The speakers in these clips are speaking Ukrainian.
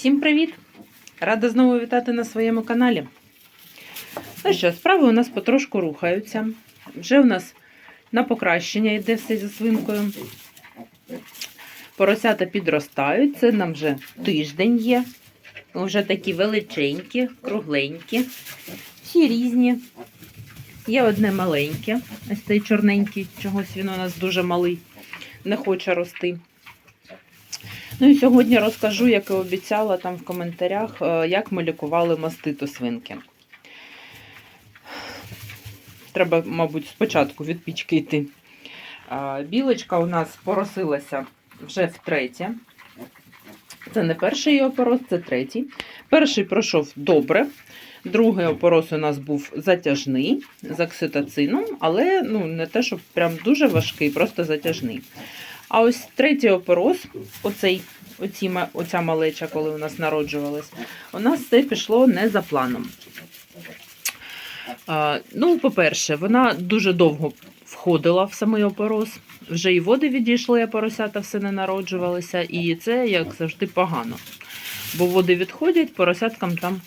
Всім привіт! Рада знову вітати на своєму каналі. Ну що, справи у нас потрошку рухаються. Вже у нас на покращення йде все зі свинкою. Поросята підростають, це нам вже тиждень є. Вже такі величенькі, кругленькі, всі різні. Є одне маленьке, ось цей чорненький, чогось він у нас дуже малий, не хоче рости. Ну і сьогодні розкажу, як і обіцяла там в коментарях, е, як ми лікували маститу свинки. Треба, мабуть, спочатку від пічки йти. Білочка у нас поросилася вже втретє. Це не перший її опорос, це третій. Перший пройшов добре. Другий опорос у нас був затяжний з окситоцином, але ну, не те, щоб прям дуже важкий, просто затяжний. А ось третій опорос, оцей, оці, оця малеча, коли у нас народжувалась, у нас все пішло не за планом. Ну, по-перше, вона дуже довго входила в самий опорос. Вже і води відійшли, а поросята все не народжувалися, і це, як завжди, погано. Бо води відходять, поросяткам там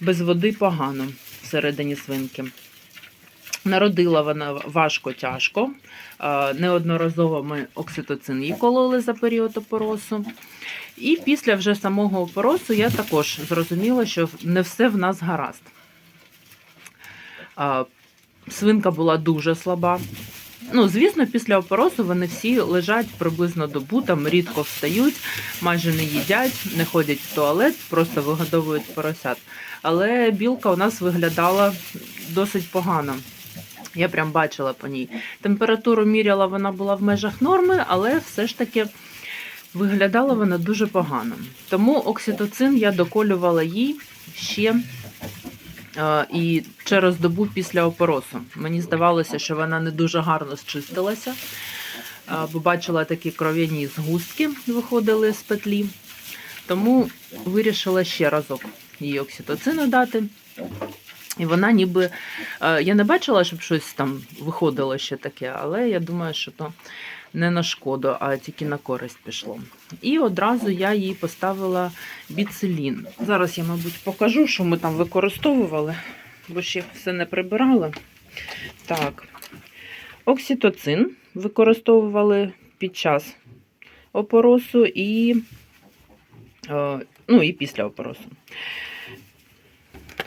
без води погано всередині свинки. Народила вона важко тяжко. Е, Неодноразово ми окситоцин їй кололи за період опоросу. І після вже самого опоросу я також зрозуміла, що не все в нас гаразд. Е, Свинка була дуже слаба. Ну, звісно, після опоросу вони всі лежать приблизно добу, там рідко встають, майже не їдять, не ходять в туалет, просто вигодовують поросят. Але білка у нас виглядала досить погано. Я прям бачила по ній. Температуру міряла, вона була в межах норми, але все ж таки виглядала вона дуже погано. Тому окситоцин я доколювала їй ще е, і через добу після опоросу. Мені здавалося, що вона не дуже гарно зчистилася, е, бо бачила такі кров'яні згустки виходили з петлі. Тому вирішила ще разок їй окситоцину дати. І вона ніби. е, Я не бачила, щоб щось там виходило ще таке, але я думаю, що то не на шкоду, а тільки на користь пішло. І одразу я їй поставила біцелін. Зараз я, мабуть, покажу, що ми там використовували, бо ще все не прибирала. Так, окситоцин використовували під час опоросу і, е, ну, і після опоросу.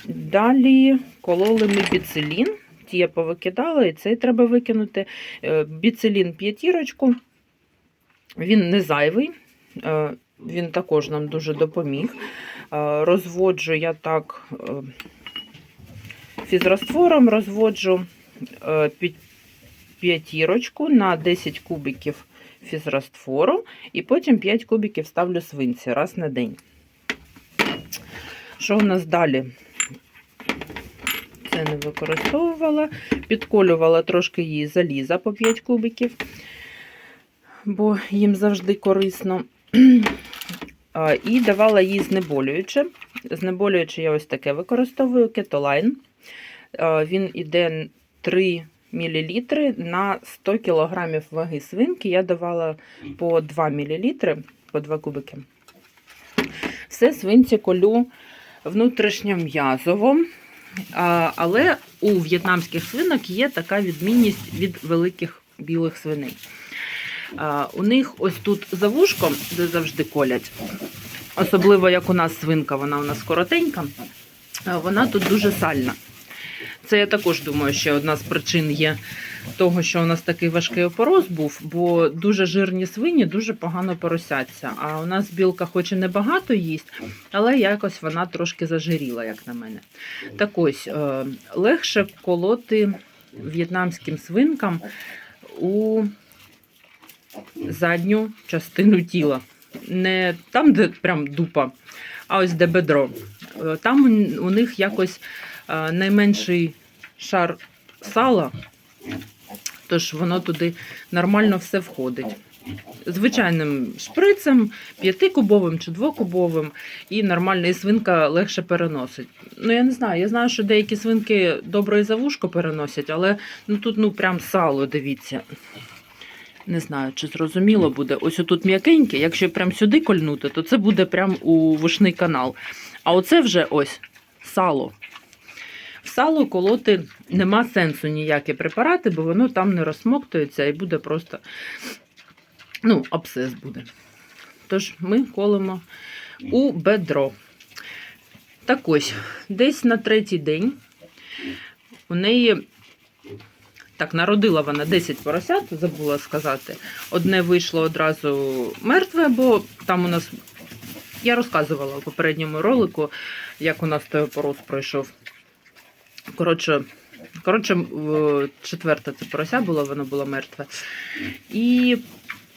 Далі кололи ми біцелін. Ті я повикидала, і цей треба викинути. Е, Біцелін п'ятірочку. Він не зайвий, е, він також нам дуже допоміг. Е, Розводжу я так фізраствором, розводжу п'ятірочку на 10 кубиків фізраствору, і потім 5 кубиків ставлю свинці раз на день. Що у нас далі? Це не використовувала. Підколювала трошки її заліза по 5 кубиків, бо їм завжди корисно. І давала їй знеболююче. Знеболююче я ось таке використовую кетолайн. Він іде 3 мл на 100 кг ваги свинки. Я давала по 2 мл, по 2 кубики. Все свинці колю внутрішньом'язово. Але у в'єтнамських свинок є така відмінність від великих білих свиней. У них ось тут за вушком, де завжди колять, особливо як у нас свинка, вона у нас коротенька, вона тут дуже сальна. Це я також думаю, що одна з причин є того, що у нас такий важкий опороз був, бо дуже жирні свині дуже погано поросяться. А у нас білка хоч і небагато їсть, але якось вона трошки зажиріла, як на мене. Так ось, е, легше колоти в'єтнамським свинкам у задню частину тіла. Не там, де прям дупа, а ось де бедро. Е, Там у- них якось е, найменший шар сала, тож воно туди нормально все входить. Звичайним шприцем, п'ятикубовим чи двокубовим, і нормально, і свинка легше переносить. Ну, я не знаю, я знаю, що деякі свинки добре і за вушко переносять, але ну, тут ну, прям сало, дивіться. Не знаю, чи зрозуміло буде. Ось тут м'якеньке, якщо прям сюди кольнути, то це буде прям у вушний канал. А оце вже ось сало. В сало колоти нема сенсу ніякі препарати, бо воно там не розсмоктується і буде просто ну, абсцес буде. Тож ми колемо у бедро. Так ось, десь на третій день у неї так, народила вона 10 поросят, забула сказати. Одне вийшло одразу мертве, бо там у нас. Я розказувала у попередньому ролику, як у нас той опорос пройшов. Коротше, коротше, четверте це порося було, воно було мертве. І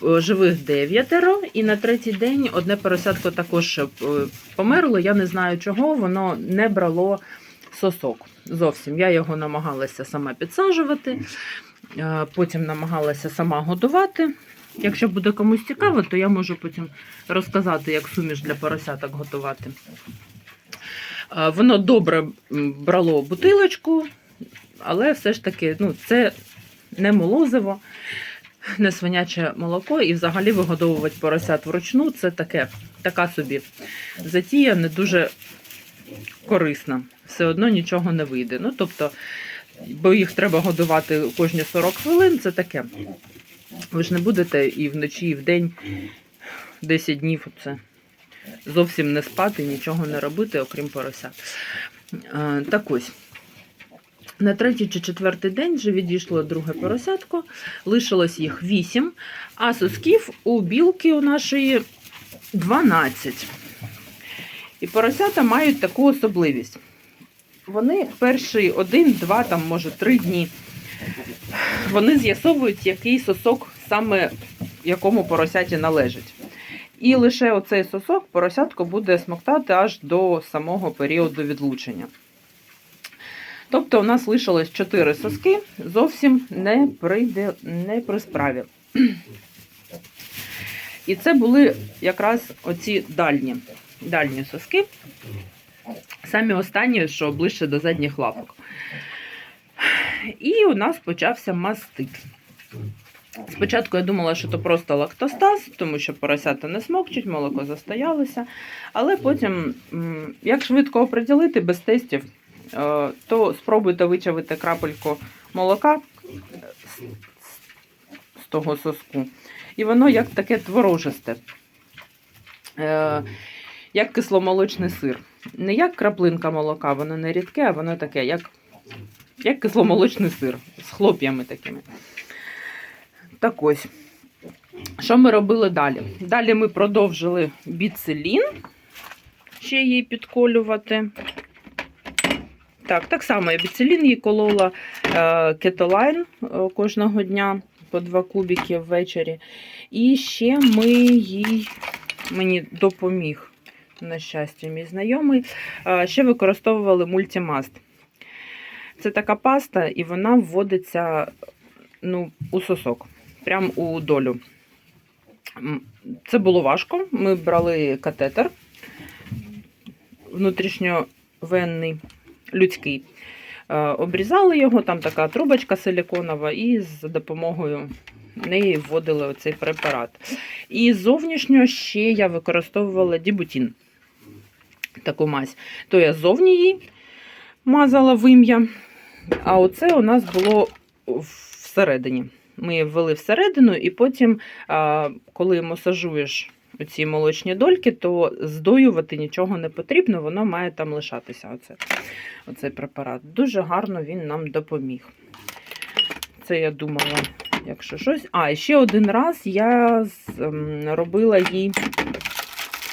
е, живих дев'ятеро, і на третій день одне поросятко також е, померло. Я не знаю чого, воно не брало сосок. Зовсім. Я його намагалася сама підсаджувати, е, потім намагалася сама годувати. Якщо буде комусь цікаво, то я можу потім розказати, як суміш для поросяток готувати. Воно добре брало бутилочку, але все ж таки ну, це не молозиво, не свиняче молоко, і взагалі вигодовувати поросят вручну це таке, така собі затія не дуже корисна. Все одно нічого не вийде. Ну, тобто, бо їх треба годувати кожні 40 хвилин, це таке. Ви ж не будете і вночі, і вдень 10 днів це зовсім не спати, нічого не робити, окрім порося. Е, Так ось. На третій чи четвертий день вже відійшло друге поросятко, лишилось їх 8, а сосків у білки у нашої 12. І поросята мають таку особливість. Вони перший один, два, там, може, три дні. Вони з'ясовують, який сосок саме якому поросяті належить. І лише оцей сосок поросятко буде смоктати аж до самого періоду відлучення. Тобто у нас лишилось 4 соски, зовсім не, прийде, не при справі. І це були якраз оці дальні, дальні соски, самі останні, що ближче до задніх лапок. І у нас почався мастит. Спочатку я думала, що це просто лактостаз, тому що поросята не смокчуть, молоко застоялося. Але потім, як швидко оприділити без тестів, е, то спробуйте вичавити крапельку молока з- того соску. І воно як таке творожисте, е, як кисломолочний сир. Не як краплинка молока, воно не рідке, а воно таке, як, як кисломолочний сир з хлоп'ями такими. Так ось. Що ми робили далі? Далі ми продовжили біцелін, ще її підколювати. Так, так само я біцелін їй колола е, кетолайн е, кожного дня по два кубики ввечері. І ще ми їй мені допоміг, на щастя, мій знайомий. е, ще використовували мультимаст. Це така паста, і вона вводиться ну, у сосок, прямо у долю. Це було важко. Ми брали катетер внутрішньовенний, людський. Е, Обрізали його, там така трубочка силіконова, і за допомогою неї вводили оцей препарат. І зовнішньо ще я використовувала дібутін, таку мазь. То я зовні її мазала вим'я, а оце у нас було всередині. Ми ввели всередину, і потім, коли масажуєш оці молочні дольки, то здоювати нічого не потрібно, воно має там лишатися. Оце, оцей препарат. Дуже гарно він нам допоміг. Це я думала, якщо щось. А, і ще один раз я ем, робила їй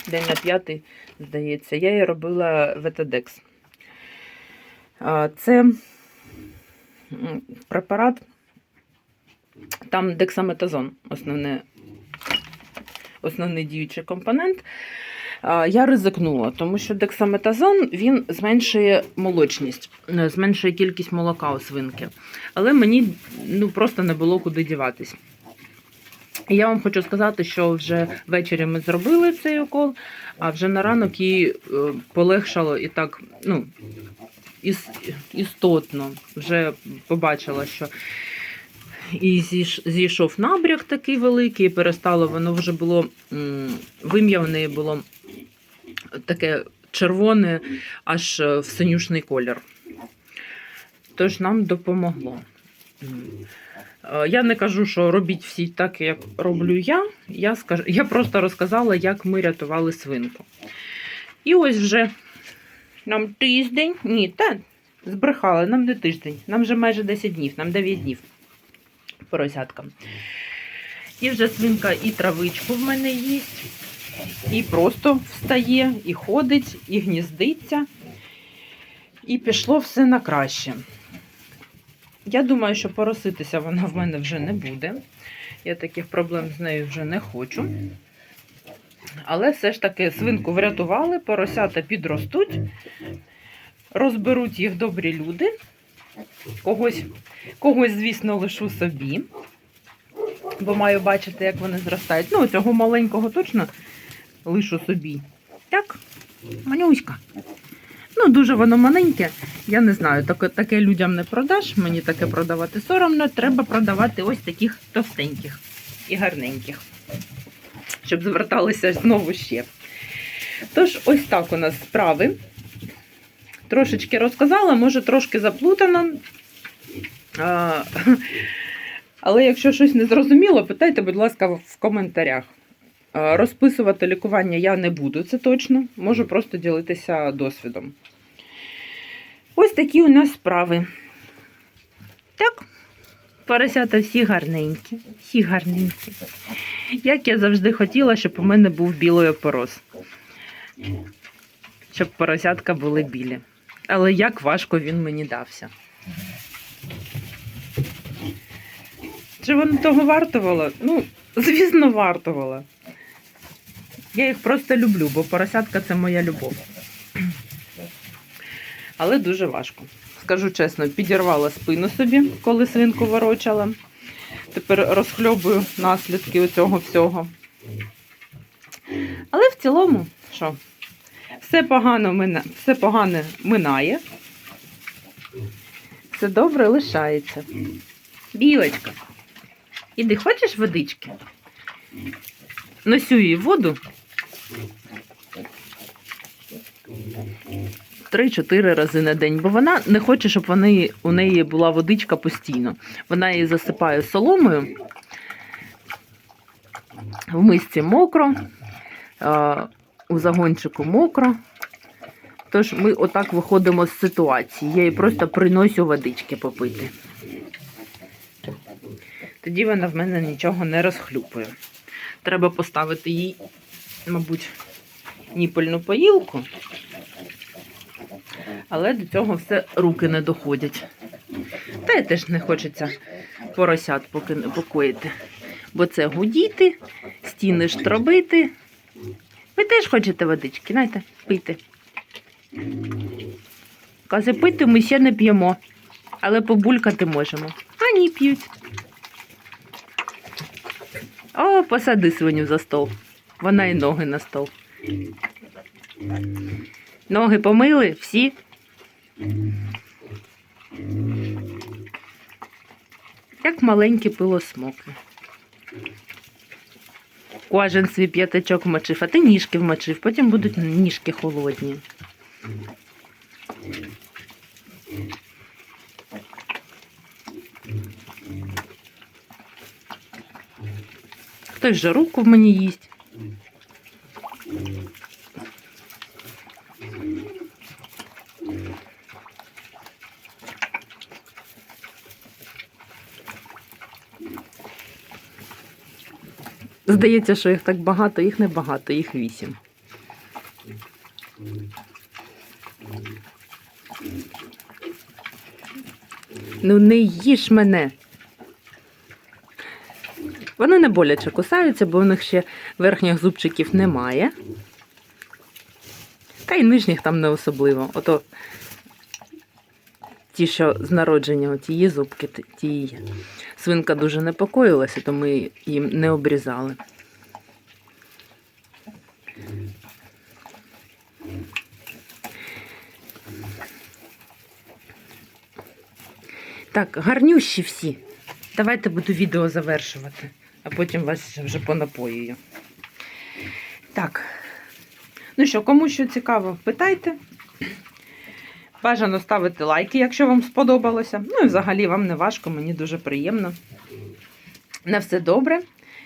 день на п'ятий, здається, я їй робила ветедекс. Це препарат, там дексаметазон, основне, основний діючий компонент. Я ризикнула, тому що дексаметазон він зменшує молочність, е, зменшує кількість молока у свинки. Але мені ну, просто не було куди діватись. І Я вам хочу сказати, що вже ввечері ми зробили цей укол, а вже на ранок їй е, полегшало і так, ну, іс- істотно. Вже побачила, що і зійшов набряк такий великий, і перестало воно вже було вим'я було таке червоне, аж е, в синюшний колір. Тож нам допомогло. Е, Я не кажу, що робіть всі так, як роблю я. Я, скажу, я просто розказала, як ми рятували свинку. І ось вже нам тиждень. Ні, та збрехали, нам не тиждень, нам вже майже 10 днів, нам 9 днів поросяткам. І вже свинка і травичку в мене їсть, і просто встає, і ходить, і гніздиться. І пішло все на краще. Я думаю, що пороситися вона в мене вже не буде. Я таких проблем з нею вже не хочу. Але все ж таки свинку врятували, поросята підростуть, розберуть їх добрі люди. Когось, когось, звісно, лишу собі, бо маю бачити, як вони зростають. Ну, цього маленького точно лишу собі. Так, манюська. Ну, дуже воно маленьке. Я не знаю, таке, таке людям не продаш. Мені таке продавати соромно. Треба продавати ось таких товстеньких і гарненьких, щоб зверталися знову ще. Тож, ось так у нас справи. Трошечки розказала, може трошки заплутано. Але якщо щось не зрозуміло, питайте, будь ласка, в коментарях. Розписувати лікування я не буду, це точно. Можу просто ділитися досвідом. Ось такі у нас справи. Так, поросята всі гарненькі, всі гарненькі. Як я завжди хотіла, щоб у мене був білий опорос. Щоб поросятка були білі. Але як важко він мені дався. Чи воно того вартувало? Ну, звісно, вартувало. Я їх просто люблю, бо поросятка це моя любов. Але дуже важко. Скажу чесно, підірвала спину собі, коли свинку ворочала. Тепер розхльобую наслідки цього всього. Але в цілому, що? Все погано мина... все погане минає. Все добре лишається. Білочка. Іди, хочеш водички? Носю їй воду. Три-чотири рази на день, бо вона не хоче, щоб вони, у неї була водичка постійно. Вона її засипає соломою. В мисці мокро, у загончику мокро. Тож ми отак виходимо з ситуації. Я їй просто приношу водички попити. Тоді вона в мене нічого не розхлюпує. Треба поставити їй, мабуть, ніпольну поїлку. Але до цього все руки не доходять. Та й теж не хочеться поросят поки покоїти. Бо це гудіти, стіни штробити. Ви теж хочете водички, знаєте, пийте. Каже, пити ми ще не п'ємо, але побулькати можемо. А ні, п'ють. О, посади свиню за стол. Вона і ноги на стол. Ноги помили всі. Як маленькі пилосмоки. Кожен свій п'ятачок вмочив, а ти ніжки вмочив, потім будуть ніжки холодні. Хтось же руку в мені їсть. Здається, що їх так багато, їх не багато, їх вісім. Ну не їж мене. Вони не боляче кусаються, бо у них ще верхніх зубчиків немає. Та й нижніх там не особливо. Ото ті, що з народження, оті є зубки, ті- ті є. Свинка дуже непокоїлася, то ми їм не обрізали. Так, гарнющі всі. Давайте буду відео завершувати, а потім вас вже понапоюю. Так. Ну що, кому що цікаво, питайте. Бажано ставити лайки, якщо вам сподобалося. Ну і взагалі вам не важко, мені дуже приємно. На все добре.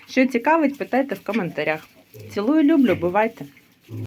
Що цікавить, питайте в коментарях. Цілую, люблю, бувайте!